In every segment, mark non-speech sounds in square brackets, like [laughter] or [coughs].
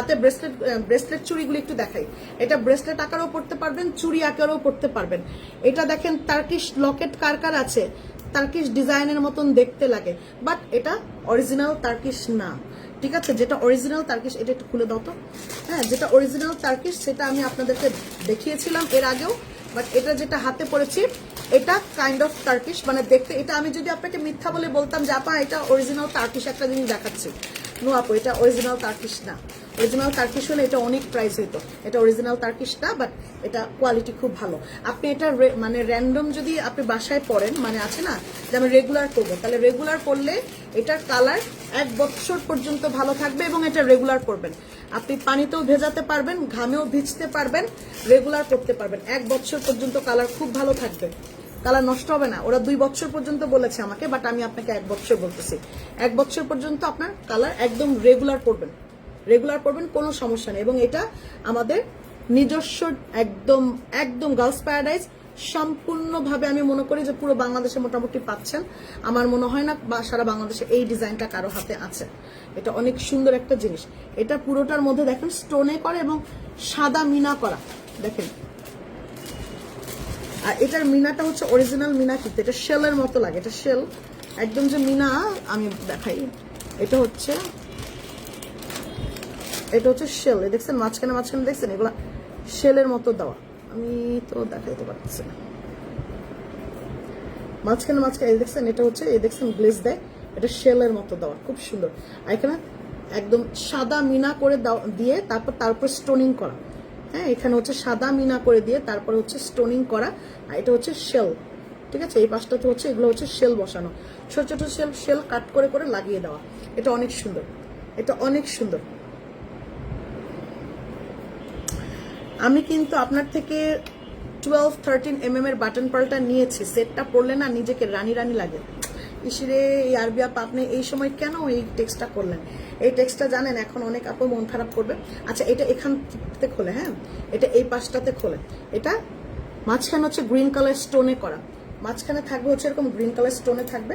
হাতে bracelet bracelet চুড়িগুলি একটু দেখাই। এটা ব্রেসলেট আকারও পড়তে পারবেন, চুড়ি আকারেও পড়তে পারবেন। এটা দেখেন টার্কিশ লকেট কার কার আছে? টার্কিশ ডিজাইনের মতন দেখতে লাগে। বাট এটা অরিজিনাল টার্কিশ না। ঠিক আছে? যেটা অরিজিনাল টার্কিশ এটা একটু খুলে দাও তো। হ্যাঁ যেটা অরিজিনাল টার্কিশ সেটা আমি আপনাদেরকে দেখিয়েছিলাম এর আগেও। বাট এটা যেটা হাতে পড়েছি, এটা কাইন্ড অফ টার্কিশ মানে দেখতে, এটা আমি যদি আপনাকে মিথ্যা বলে বলতাম যে, আপা, এটা অরিজিনাল টার্কিশ একটা জিনিস দেখাচ্ছি। নো আপু, এটা অরিজিনাল টার্কিশ না। অরিজিনাল টার্কিশ হলে এটা অনেক প্রাইস হইতো। এটা অরিজিনাল টার্কিশ না বাট এটা কোয়ালিটি খুব ভালো। আপনি এটা মানে র্যান্ডম যদি আপনি বাসায় পড়েন মানে আছে না, যে আমি রেগুলার করব তাহলে রেগুলার করলে এটার কালার এক বছর পর্যন্ত ভালো থাকবে এবং এটা রেগুলার করবেন আপনি পানিতেও ভেজাতে পারবেন, ঘামেও ভিজতে পারবেন রেগুলার করতে পারবেন। এক বছর পর্যন্ত কালার খুব ভালো থাকবে। কালার নষ্ট হবে না। ওরা দুই বছর পর্যন্ত বলেছে আমাকে বাট আমি আপনাকে এক বছর বলতেছি। এক বছর পর্যন্ত আপনার কালার একদম রেগুলার করবেন রেগুলার করবেন কোনো সমস্যা নেই। এবং এটা আমাদের নিজস্ব একদম একদম গার্লস প্যারাডাইজ সম্পূর্ণভাবে আমি মনে করি যে পুরো বাংলাদেশে মোটামুটি পাচ্ছেন। আমার মনে হয় না বা সারা বাংলাদেশে এই ডিজাইনটা কারও হাতে আছে। এটা অনেক সুন্দর একটা জিনিস। এটা পুরোটার মধ্যে দেখেন স্টোনে করে এবং সাদা মিনা করা। দেখেন আর এটার মিনাটা হচ্ছে অরিজিনাল মিনা কিন্তু, এটা শেলের মতো লাগে, এটা শেল। একদম যে মিনা, আমি দেখাই। এটা হচ্ছে এটা হচ্ছে শেল। দেখছেন, মাঝখানে মাঝখানে দেখছেন, এগুলা শেলের মতো দেওয়া। আমি তো দেখাইতে পারছি না। মাঝখানে মাঝখানে দেখছেন, এটা হচ্ছে, এই দেখছেন গ্লেজ দেয়। এটা শেলের মতো দেওয়া, খুব সুন্দর। আর এখানে একদম সাদা মিনা করে দিয়ে তারপর তারপর স্টোনিং করা। হ্যাঁ এখানে হচ্ছে সাদা মিনা করে দিয়ে তারপরে হচ্ছে স্টোনিং করা, আর এটা হচ্ছে শেল ঠিক আছে? এই পাশটাতে হচ্ছে, এগুলো হচ্ছে শেল বসানো। ছোট ছোট শেল শেল কাট করে করে লাগিয়ে দেওয়া। এটা অনেক সুন্দর। এটা অনেক সুন্দর। আমি কিন্তু আপনার থেকে টুয়েলভ থার্টিন এম এম এর বাটন পাল্টা নিয়েছি। সেটটা পরলে না নিজেকে রানী রানী লাগে। ইসিরে এই আরবি আপা, আপনি এই সময় কেন এই টেক্সটটা করলেন? এই টেক্সটটা জানেন, এখন অনেক আপু মন খারাপ করবে। আচ্ছা এটা এখানতে খোলে হ্যাঁ? এটা এই পাশটাতে খোলে। এটা মাঝখানে হচ্ছে গ্রিন কালার স্টোনে করা। মাঝখানে থাকবে হচ্ছে এরকম গ্রিন কালার স্টোনে থাকবে।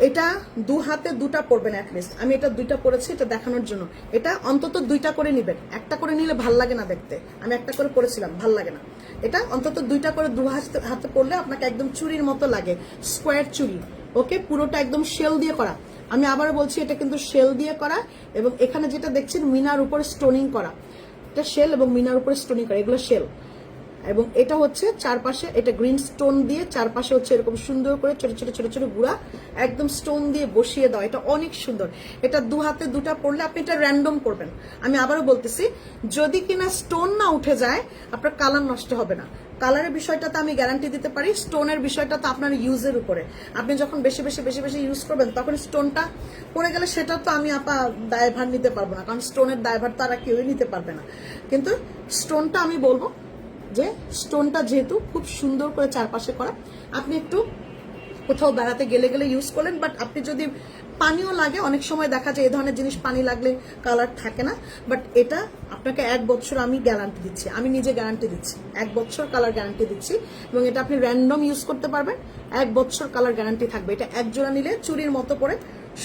এটা দু হাতে দুটা পড়বেন অ্যাটলিস্ট আমি এটা দুইটা পড়েছি এটা দেখানোর জন্য। এটা অন্তত দুইটা করে নিবেন। একটা করে নিলে ভালো লাগে না দেখতে। আমি একটা করে পড়েছিলাম ভালো লাগে না। এটা অন্তত দুইটা করে দু হাতে হাতে পড়লে আপনাকে একদম চুরির মতো লাগে। স্কোয়ার চুরি। ওকে পুরোটা একদম শেল দিয়ে করা। আমি আবার বলছি, এটা কিন্তু শেল দিয়ে করা এবং এখানে যেটা দেখছেন, মিনার উপর স্টোনিং করা। এটা শেল এবং মিনার উপরে স্টোনিং করা। এগুলো শেল এবং এটা হচ্ছে চারপাশে, এটা গ্রিন স্টোন দিয়ে চারপাশে হচ্ছে এরকম সুন্দর করে ছোট ছোট ছোট ছোট গুড়া একদম স্টোন দিয়ে বসিয়ে দাও এটা অনেক সুন্দর। এটা দু হাতে দুটা পড়লে আপনি এটা র্যান্ডম করবেন। আমি আবারও বলতেছি, যদি কিনা স্টোন না উঠে যায়, আপনার কালার নষ্ট হবে না। কালারের বিষয়টাতে আমি গ্যারান্টি দিতে পারি স্টোনের বিষয়টা তো আপনার ইউজের উপরে। আপনি যখন বেশি বেশি বেশি বেশি ইউজ করবেন, তখন স্টোনটা পড়ে গেলে সেটা তো আমি আপা দায়ভার নিতে পারব না, কারণ স্টোনের দায়ভার তারা কেউই নিতে পারবে না। কিন্তু স্টোনটা আমি বলব যে স্টোনটা যেহেতু খুব সুন্দর করে চারপাশে করা, আপনি একটু কোথাও বেড়াতে গেলে গেলে ইউজ করলেন বাট আপনি যদি পানিও লাগে, অনেক সময় দেখা যায় এই ধরনের জিনিস পানি লাগলে কালার থাকে না বাট এটা আপনাকে এক বছর আমি গ্যারান্টি দিচ্ছি, আমি নিজে গ্যারান্টি দিচ্ছি, এক বছর কালার গ্যারান্টি দিচ্ছি, এবং এটা আপনি র্যান্ডম ইউজ করতে পারবেন, এক বছর কালার গ্যারান্টি থাকবে, এটা এক জোড়া নিলে চুরির মতো করে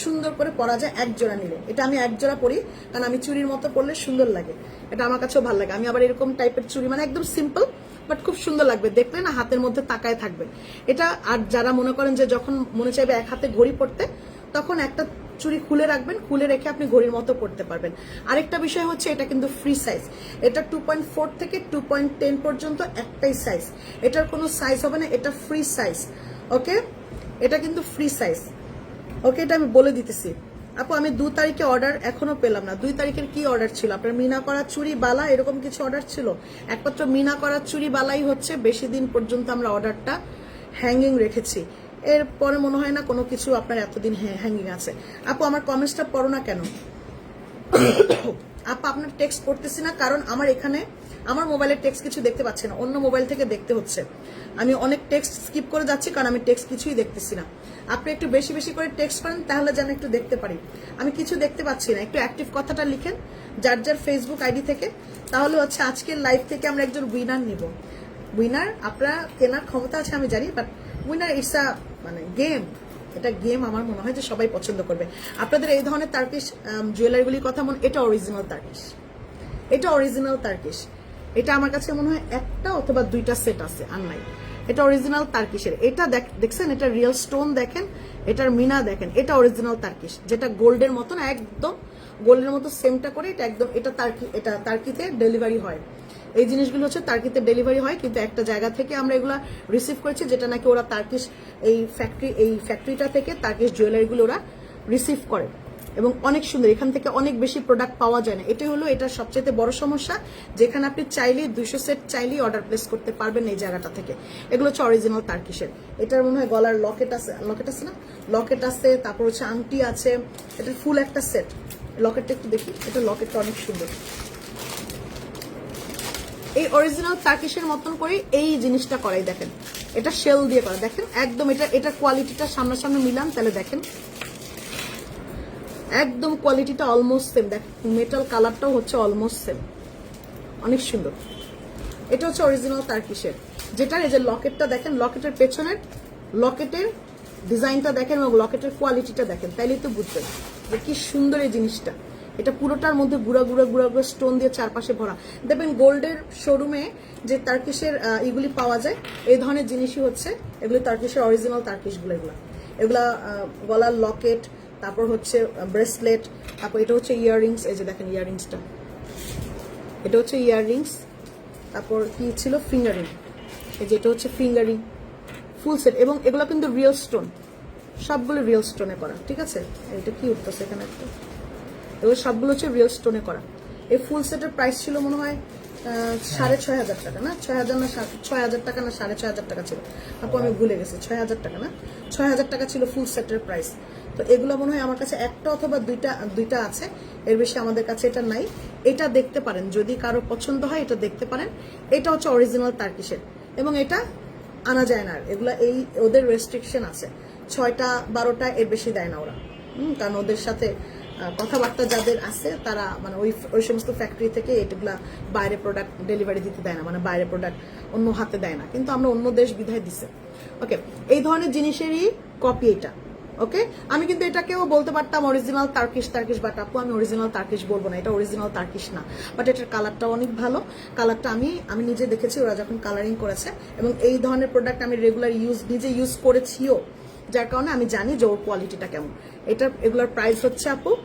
সুন্দর করে পরা যায় এক জোড়া নিলে। এটা আমি এক জোড়া পরি, কারণ আমি চুরির মতো পরলে সুন্দর লাগে। এটা আমার কাছেও ভালো লাগে। আমি আবার এরকম টাইপের চুরি মানে একদম সিম্পল বাট খুব সুন্দর লাগবে। দেখলে না হাতের মধ্যে তাকায় থাকবে। এটা আর যারা মনে করেন যে যখন মনে চাইবে এক হাতে ঘড়ি পড়তে, তখন একটা চুড়ি খুলে রাখবেন, খুলে রেখে আপনি ঘড়ির মতো পড়তে পারবেন। আরেকটা বিষয় হচ্ছে, এটা কিন্তু ফ্রি সাইজ এটা টু পয়েন্ট ফোর থেকে টু পয়েন্ট টেন পর্যন্ত একটাই সাইজ এটার কোনো সাইজ হবে না, এটা ফ্রি সাইজ ওকে এটা কিন্তু ফ্রি সাইজ ওকে, এটা আমি বলে দিতেছি। আপু, আমি দু তারিখে অর্ডার এখনও পেলাম না। দুই তারিখের কি অর্ডার ছিল? আপনার মিনা করা চুরি, বালা, এরকম কিছু অর্ডার ছিল? একমাত্র মিনা করা চুরি, বালাই হচ্ছে। বেশি দিন পর্যন্ত আমরা অর্ডারটা হ্যাঙ্গিং রেখেছি। এরপরে মনে হয় না কোনো কিছু আপনার এতদিন হ্যাঙ্গিং আছে। আপু, আমার কমেন্টসটা পড়ো না কেন? [coughs] আপা, আপনার টেক্সট পড়তেছি না, কারণ আমার এখানে আমার মোবাইলের টেক্সট কিছু দেখতে পাচ্ছি না, অন্য মোবাইল থেকে দেখতে হচ্ছে। আমি অনেক টেক্সট স্কিপ করে যাচ্ছি কারণ আমি টেক্সট কিছুই দেখতেছি না। আপনি একটু বেশি বেশি করে টেক্সট করেন, তাহলে যেন একটু দেখতে পারি। আমি কিছু দেখতে পাচ্ছি না, একটু অ্যাক্টিভ কথাটা লিখেন, যার যার ফেসবুক আইডি থেকে। তাহলে হচ্ছে আজকের লাইভ থেকে আমরা একজন উইনার নিব। উইনার আপনার কেনার ক্ষমতা আছে আমি জানি বাট উইনার ইটস আ মানে গেম এটা গেম আমার মনে হয় যে সবাই পছন্দ করবে। আপনাদের এই ধরনের তার্কিশ জুয়েলারিগুলির কথা মনে এটা অরিজিনাল তার্কিশ এটা অরিজিনাল তার্কিশ এটা আমার কাছে মনে হয় একটা অথবা দুইটা সেট আছে নাই এটা অরিজিনাল তার্কিশের এটা দেখ- দেখছেন? এটা রিয়েল স্টোন দেখেন, এটার মিনা দেখেন। এটা অরিজিনাল তার্কিশ যেটা গোল্ডের মতন, একদম গোল্ডের মতো সেমটা করে এটা একদম এটা তার্কি এটা তার্কিতে ডেলিভারি হয়। এই জিনিসগুলো হচ্ছে তার্কিতে ডেলিভারি হয়, কিন্তু একটা জায়গা থেকে আমরা এগুলা রিসিভ করেছি, যেটা নাকি ওরা তার্কিশ এই ফ্যাক্টরি এই ফ্যাক্টরিটা থেকে তার্কিশ জুয়েলারিগুলো ওরা রিসিভ করে। এবং অনেক সুন্দর। এখান থেকে অনেক বেশি প্রোডাক্ট পাওয়া যায় না। এটাই হলো এটার সবচেয়ে বড় সমস্যা, যেখানে আপনি চাইলেই দুইশো সেট চাইলেই অর্ডার প্লেস করতে পারবেন এই জায়গাটা থেকে। এগুলো হচ্ছে অরিজিনাল তার্কিশের এটার মনে হয় গলার লকেট আছে লকেট আছে না? লকেট আছে, তারপর হচ্ছে আংটি আছে। এটা ফুল একটা সেট লকেটটা একটু দেখি। এটা লকেটটা অনেক সুন্দর। এই অরিজিনাল টার্কিশের মতন করে এই জিনিসটা করাই দেখেন। এটা শেল দিয়ে করা। দেখেন, একদম এটা এটা কোয়ালিটিটা সামনাসামনি মিলান তাহলে দেখেন। একদম কোয়ালিটিটা অলমোস্ট সেম দেখ মেটাল কালারটাও হচ্ছে অলমোস্ট সেম অনেক সুন্দর। এটা হচ্ছে অরিজিনাল তার্কিশের যেটা এই যে লকেটটা দেখেন লকেটের পেছনের লকেটের ডিজাইনটা দেখেন এবং লকেটের কোয়ালিটিটা দেখেন, তাইলেই তো বুঝবেন যে কি সুন্দর এই জিনিসটা। এটা পুরোটার মধ্যে গুড়া গুড়া গুড়া গুড়া স্টোন দিয়ে চারপাশে ভরা। দেখবেন গোল্ডের শোরুমে যে তার্কিশের এগুলি পাওয়া যায়, এই ধরনের জিনিসই হচ্ছে এগুলি তার্কিশের অরিজিনাল তার্কিশগুলো এগুলো। এগুলা গলার লকেট তারপর হচ্ছে ব্রেসলেট তারপর এটা হচ্ছে ইয়াররিংস এই যে দেখেন ইয়াররিংসটা এটা হচ্ছে ইয়াররিংস তারপর কি ছিল? ফিঙ্গারিং এই যে এটা হচ্ছে ফিঙ্গারিং ফুল সেট এবং এগুলো কিন্তু রিয়েল স্টোন সবগুলো রিয়েল স্টোনে করা, ঠিক আছে? এটা কি উঠতেছে এখানে একটা? এগুলো সবগুলো হচ্ছে রিয়েল স্টোনে করা। এই ফুল সেটের প্রাইস ছিল মনে হয় সাড়ে ছয় হাজার টাকা, না? ছয় হাজার না ছয় হাজার টাকা না সাড়ে ছয় হাজার টাকা ছিল? আপু, আমি ভুলে গেছি। ছয় হাজার টাকা, না? ছয় হাজার টাকা ছিল ফুল সেটের প্রাইস তো এগুলো মনে হয় আমার কাছে একটা অথবা দুইটা দুইটা আছে। এর বেশি আমাদের কাছে এটা নাই। এটা দেখতে পারেন। যদি কারও পছন্দ হয়, এটা দেখতে পারেন। এটা হচ্ছে অরিজিনাল তার্কিশের এবং এটা আনা যায় না আর। এগুলা এই, ওদের রেস্ট্রিকশন আছে। ছয়টা, বারোটা এর বেশি দেয় না ওরা। কারণ ওদের সাথে কথাবার্তা যাদের আছে, তারা মানে ওই ওই সমস্ত ফ্যাক্টরি থেকে এগুলা বাইরে প্রোডাক্ট ডেলিভারি দিতে দেয় না। মানে বাইরে প্রোডাক্ট অন্য হাতে দেয় না। কিন্তু আমরা অন্য দেশ বিধায় দিছে। ওকে এই ধরনের জিনিসেরই কপি এটা। ওকে আমি কিন্তু এটাকেও বলতে পারতাম অরিজিনাল তার্কিশ তার্কিশ বাট আপু, আমি অরিজিনাল তার্কিশ বলব না। এটা অরিজিনাল তার্কিশ না। বাট এটার কালারটা অনেক ভালো। কালারটা আমি আমি নিজে দেখেছি, ওরা যখন কালারিং করেছে। এবং এই ধরনের প্রোডাক্ট আমি রেগুলার ইউজ নিজে ইউজ করেছিও। যার কারণে আমি জানি যে ওর কোয়ালিটিটা কেমন। এটা, এগুলোর প্রাইস হচ্ছে আপু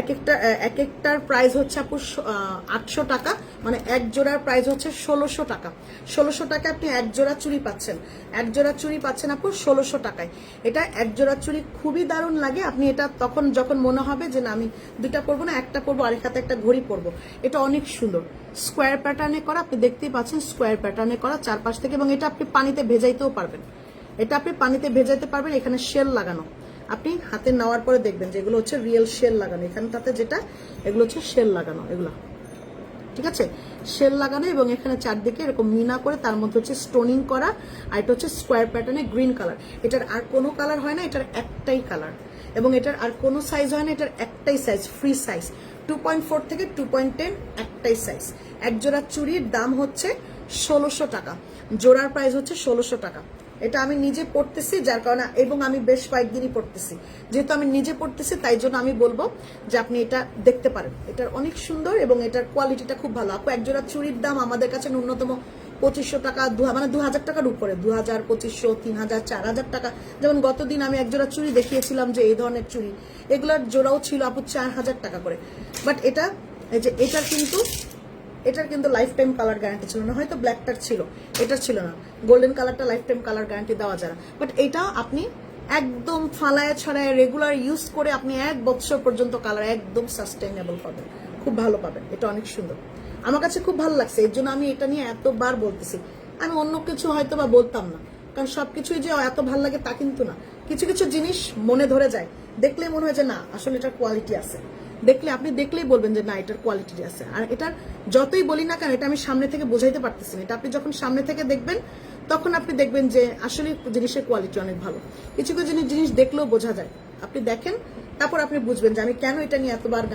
এক একটা এক একটার প্রাইস হচ্ছে আপু আটশো টাকা মানে এক জোড়ার প্রাইস হচ্ছে ষোলোশো টাকা। ষোলোশো টাকা আপনি এক জোড়া চুড়ি পাচ্ছেন। এক জোড়া চুড়ি পাচ্ছেন আপু ষোলোশো টাকায়। এটা এক জোড়া চুড়ি খুবই দারুণ লাগে। আপনি এটা তখন যখন মনে হবে যে না, আমি দুইটা পরবো না, একটা পরবো, আরেক হাতে একটা ঘড়ি পরবো। এটা অনেক সুন্দর। স্কোয়ার প্যাটার্নে করা, আপনি দেখতেই পাচ্ছেন স্কোয়ার প্যাটার্নে করা চারপাশ থেকে এবং এটা আপনি পানিতে ভেজাইতেও পারবেন। এটা আপনি পানিতে ভেজাইতে পারবেন, এখানে শেল লাগানো। আপনি হাতে নেওয়ার পরে দেখবেন যে এগুলো হচ্ছে রিয়েল শেল লাগানো। এখানটাতে যেটা, এগুলো হচ্ছে শেল লাগানো, এগুলো। ঠিক আছে? শেল লাগানো এবং এখানে চারদিকে এরকম মিনা করে তার মধ্যে হচ্ছে স্টোনিং করা আর এটা হচ্ছে স্কোয়ার প্যাটার্নে গ্রিন কালার এটার আর কোনো কালার হয় না, এটার একটাই কালার এবং এটার আর কোনো সাইজ হয় না, এটার একটাই size free size two point four থেকে টু পয়েন্ট টেন একটাই সাইজ এক জোড়া চুরির দাম হচ্ছে ষোলোশো টাকা। জোড়ার প্রাইস হচ্ছে ষোলোশো টাকা। এটা আমি নিজে পড়তেছি, যার কারণে, এবং আমি বেশ কয়েকদিনই পড়তেছি। যেহেতু আমি নিজে পড়তেছি, তাই জন্য আমি বলব যে আপনি এটা দেখতে পারেন। এটার অনেক সুন্দর এবং এটার কোয়ালিটিটা খুব ভালো। আপু, একজোড়া চুরির দাম আমাদের কাছে ন্যূনতম পঁচিশশো টাকা, দু মানে দু হাজার টাকার উপরে। দু হাজার, পঁচিশশো, তিন হাজার, চার হাজার টাকা। যেমন গতদিন আমি একজোড়া চুরি দেখিয়েছিলাম যে এই ধরনের চুরি এগুলোর জোড়াও ছিল, আপু, চার হাজার টাকা করে। বাট এটা, এই যে, এটার কিন্তু এটার কিন্তু লাইফ টাইম কালার গ্যারান্টি ছিল না, হয়তো ব্ল্যাকটার ছিল এটা ছিল না। গোল্ডেন কালারটা লাইফ টাইম কালার গ্যারান্টি দেওয়া যায় না। বাট এটা আপনি একদম ফালায় ছড়ায় রেগুলার ইউজ করে আপনি এক বছর পর্যন্ত কালার একদম সাস্টেইনেবল পাবেন। খুব ভালো পাবেন, এটা অনেক সুন্দর। আমার কাছে খুব ভালো লাগছে, এর জন্য আমি এটা নিয়ে এতবার বলতেছি। আমি অন্য কিছু হয়তো বা বলতাম না, কারণ সবকিছুই যে এত ভালো লাগে তা কিন্তু না। কিছু কিছু জিনিস মনে ধরে যায়, দেখলে মনে হয় যে না, আসলে এটার কোয়ালিটি আছে। দেখলে, আপনি দেখলেই বলবেন যে না, এটার কোয়ালিটি আছে। আর এটার যতই বলি না কেন, এটা আমি সামনে থেকে বোঝাইতে পারতেছি না। এটা আপনি যখন সামনে থেকে দেখবেন, তখন আপনি দেখবেন যে আসলে জিনিসের কোয়ালিটি অনেক ভালো। কিছু কিছু জিনিস দেখলেও বোঝা যায়। আপনি দেখেন, তারপর আপনি বুঝবেন যে আমি কেন এটা নিয়ে এতবার গান